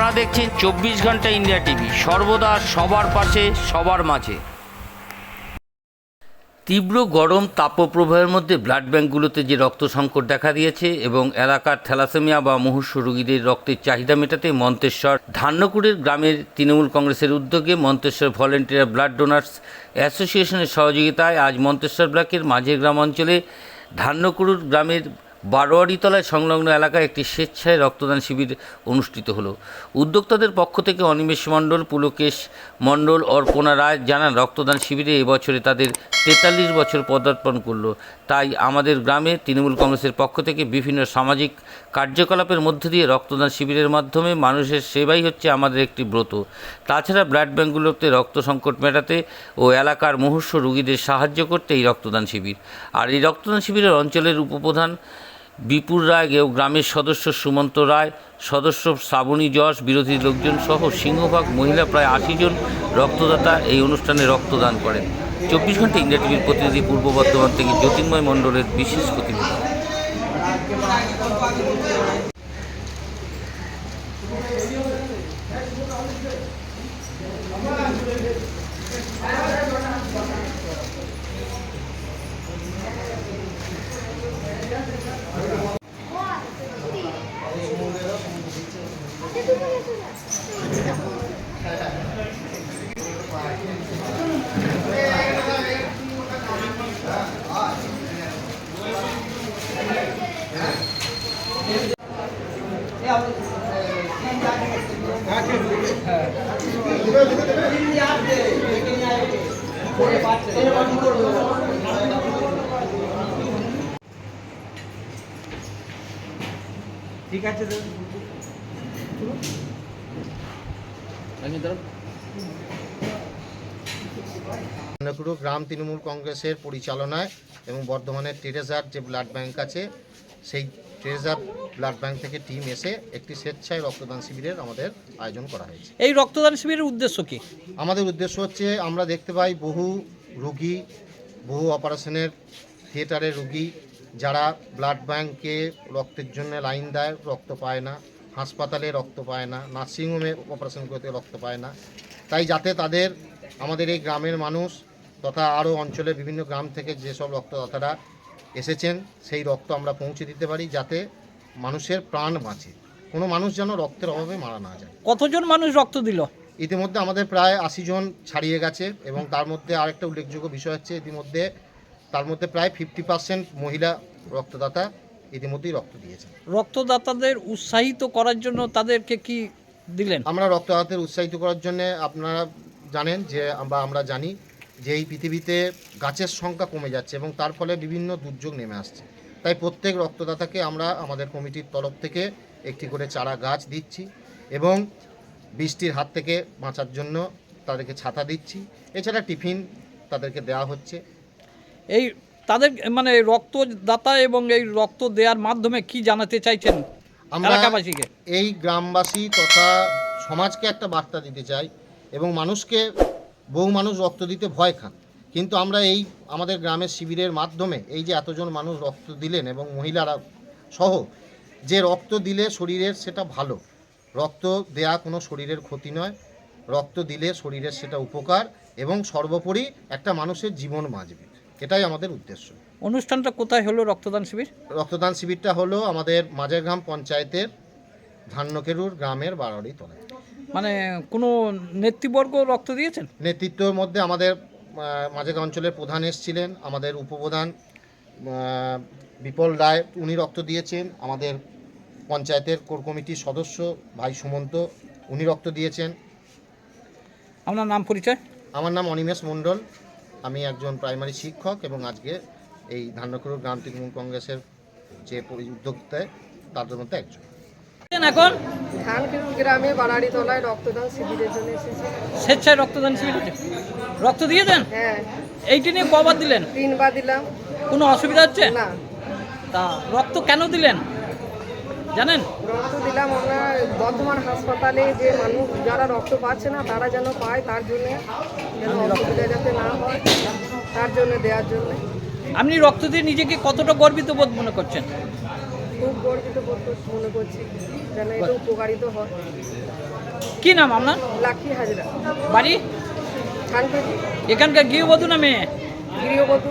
আপনারা দেখছেন চব্বিশ ঘণ্টা ইন্ডিয়া টিভি। সর্বদা সবার পাশে, সবার মাঝে। তীব্র গরম তাপপ্রবাহের মধ্যে ব্লাড ব্যাঙ্কগুলোতে যে রক্ত সংকট দেখা দিয়েছে এবং এলাকার থ্যালাসেমিয়া বা মুহূর্ষ রোগীদের রক্তের চাহিদা মেটাতে মন্তেশ্বর, ধান্যকুড়ের গ্রামের তৃণমূল কংগ্রেসের উদ্যোগে মন্তেশ্বর ভলেন্টিয়ার ব্লাড ডোনার্স অ্যাসোসিয়েশনের সহযোগিতায় আজ মন্তেশ্বর ব্লকের মাঝের গ্রাম অঞ্চলে ধান্যকুড়ুর গ্রামের বারোয়ারিতলায় সংলগ্ন এলাকায় একটি স্বেচ্ছায় রক্তদান শিবির অনুষ্ঠিত হলো। উদ্যোক্তাদের পক্ষ থেকে অনিমেষ মণ্ডল, পুলকেশ মণ্ডল, অর্পণা রায় জানান, রক্তদান শিবিরে এবছরে তাদের তেতাল্লিশ বছর পদার্পণ করল। তাই আমাদের গ্রামে তৃণমূল কংগ্রেসের পক্ষ থেকে বিভিন্ন সামাজিক কার্যকলাপের মধ্য দিয়ে রক্তদান শিবিরের মাধ্যমে মানুষের সেবাই হচ্ছে আমাদের একটি ব্রত। তাছাড়া ব্লাড ব্যাঙ্কগুলোতে রক্ত সংকট মেটাতে ও এলাকার মুহূর্ষ রোগীদের সাহায্য করতে এই রক্তদান শিবির। আর এই রক্তদান শিবিরের অঞ্চলের উপপ্রধান বিপুল রায় ও গ্রামের সদস্য সুমন্ত রায়, সদস্য শ্রাবণী যশ, বিরোধী লোকজন সহ সিংহভাগ মহিলা প্রায় আশি জন রক্তদাতা এই অনুষ্ঠানে রক্তদান করেন। চব্বিশ ঘণ্টা ইন্ডিয়া টিভির প্রতিনিধি পূর্ব বর্ধমান থেকে জ্যোতির্ময় মণ্ডলের বিশেষ প্রতিনিধি। ঠিক আছে কর্ণকুড়ু গ্রাম তৃণমূল কংগ্রেসের পরিচালনায় এবং বর্ধমানের টেরেজার যে ব্লাড ব্যাংক আছে সেই টেরেজার ব্লাড ব্যাংক থেকে টিম এসে একটি স্বেচ্ছায় রক্তদান শিবিরের আমাদের আয়োজন করা হয়েছে। এই রক্তদান শিবিরের উদ্দেশ্য কি? আমাদের উদ্দেশ্য হচ্ছে আমরা দেখতে পাই বহু রুগী বহু অপারেশনের থিয়েটারের রুগী যারা ব্লাড ব্যাংকে রক্তের জন্য লাইন দেয় রক্ত পায় না। হাসপাতালে রক্ত পায় না নার্সিংহোমে অপারেশন করতে রক্ত পায় না। তাই যাতে তাদের আমাদের এই গ্রামের মানুষ তথা আরও অঞ্চলের বিভিন্ন গ্রাম থেকে যেসব রক্তদাতারা এসেছেন সেই রক্ত আমরা পৌঁছে দিতে পারি যাতে মানুষের প্রাণ বাঁচে। কোনো মানুষ যেন রক্তের অভাবে মারা না যায়। কতজন মানুষ রক্ত দিল? ইতিমধ্যে আমাদের প্রায় আশি জন ছাড়িয়ে গেছে এবং তার মধ্যে আরেকটা উল্লেখযোগ্য বিষয় হচ্ছে ইতিমধ্যে তার মধ্যে প্রায় ফিফটি পার্সেন্ট মহিলা রক্তদাতা ইতিমধ্যেই রক্ত দিয়েছেন। রক্তদাতাদের উৎসাহিত করার জন্য তাদেরকে কি দিলেন? আমরা রক্তদাতাদের উৎসাহিত করার জন্য আপনারা জানেন যে বা আমরা জানি যে এই পৃথিবীতে গাছের সংখ্যা কমে যাচ্ছে এবং তার ফলে বিভিন্ন দুর্যোগ নেমে আসছে। তাই প্রত্যেক রক্তদাতাকে আমরা আমাদের কমিটির তরফ থেকে একটি করে চারা গাছ দিচ্ছি এবং বৃষ্টির হাত থেকে বাঁচার জন্য তাদেরকে ছাতা দিচ্ছি। এছাড়া টিফিন তাদেরকে দেওয়া হচ্ছে। এই তাদের মানে রক্তদাতা এবং এই রক্ত দেওয়ার মাধ্যমে কি জানাতে চাইছেন আমরা এলাকাবাসীকে? এই গ্রামবাসী তথা সমাজকে একটা বার্তা দিতে চাই এবং মানুষকে বহু মানুষ রক্ত দিতে ভয় খান। কিন্তু আমরা এই আমাদের গ্রামের শিবিরের মাধ্যমে এই যে এতজন মানুষ রক্ত দিলেন এবং মহিলারা সহ যে রক্ত দিলে শরীরের সেটা ভালো। রক্ত দেয়া কোনো শরীরের ক্ষতি নয়। রক্ত দিলে শরীরের সেটা উপকার এবং সর্বোপরি একটা মানুষের জীবন বাঁচবে। এটাই আমাদের উদ্দেশ্য। অনুষ্ঠানটা কোথায় হলো রক্তদান শিবির? রক্তদান শিবিরটা হলো আমাদের মাঝেরগ্রাম পঞ্চায়েতের ধান্যকেরুর গ্রামের বারোয়ারি তলায়। মানে কোনো নেতৃবর্গ রক্ত দিয়েছেন? নেতৃত্বের মধ্যে আমাদের মাঝেরগ্রাম অঞ্চলের প্রধান এসেছিলেন আমাদের উপপ্রধান বিপল রায় উনি রক্ত দিয়েছেন আমাদের পঞ্চায়েতের কোর কমিটির সদস্য ভাই সুমন্ত উনি রক্ত দিয়েছেন। আপনার নাম পরিচয়? আমার নাম অনিমেষ মণ্ডল। আমি একজন প্রাইমারি শিক্ষক এবং আজকে এই ধান্যকুরুর গ্রাম তৃণমূল কংগ্রেসের যে উদ্যোক্তায় তাদের মধ্যে একজন। এখন? গ্রামে বাড়াড়ি তলায় রক্তদান শিবিরের জন্য এসেছি। স্বেচ্ছায় রক্তদান শিবির। রক্ত দিয়েছেন হ্যাঁ। এইটি নিয়ে কবার দিলেন? তিনবার দিলাম। কোনো অসুবিধা হচ্ছে? না। তা রক্ত কেন দিলেন? জানেন? রক্ত দিলাম আমরা বর্ধমান হাসপাতালে যে মানুষ যারা রক্ত পাচ্ছে না তারা যেন পায় তার জন্যে যেন অসুবিধা যাতে না হয় তার জন্য দেওয়ার জন্য। আপনি রক্ত দিয়ে নিজেকে কতটা গর্বিত বোধ মনে করছেন? খুব গর্বিত বোধ মনে করছি যেন এটা উপকারিত হয়। কি নাম আপনার? লাক্ষী হাজরা। বাড়ি? এখানকার গৃহবধূ না মেয়ে? গৃহবধূ।